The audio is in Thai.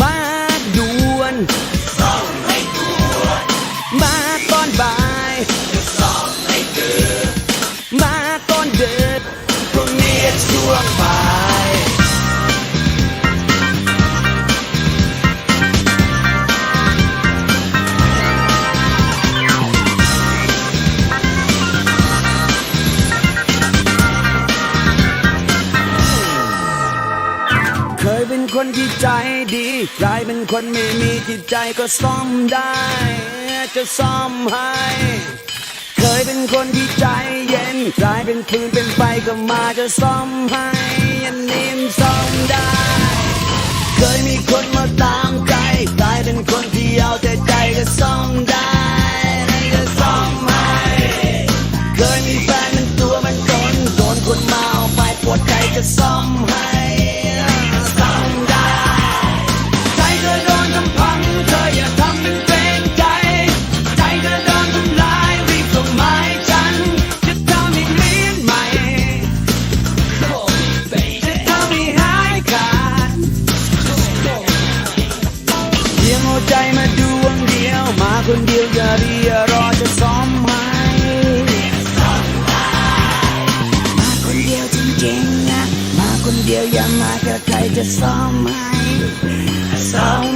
มาด่วนส่งให้ด่วนมาตอนบ่ายส่งให้ดึกมาตอนเด็กพรงนี้ช่วงบ่าย เคยเป็นคนที่ใจดีกลายเป็นคนไม่มีจิตใจก็ซ่อมได้ จะซ่อมให้ เคยเป็นคนที่ใจเย็นกลายเป็นคืนเป็นไฟก็มาจะซ่อมให้อันนี้มันซ่อมได้ เคยมีคนมาตามใจกลายเป็นคนที่เอาแต่ใจก็ซ่อมได้ก็ซ่อมให้เคยมีแฟนมันตัวมันจนโดนคนมาเอาไปปวดใจจะซ่อมให้ คนเดียวอย่ารีอย่ารอจะซ้อมไห้มาคนเดียวจริงๆนะมาคนเดียวอย่ามากับใครจะซ้อมไหมซ้อม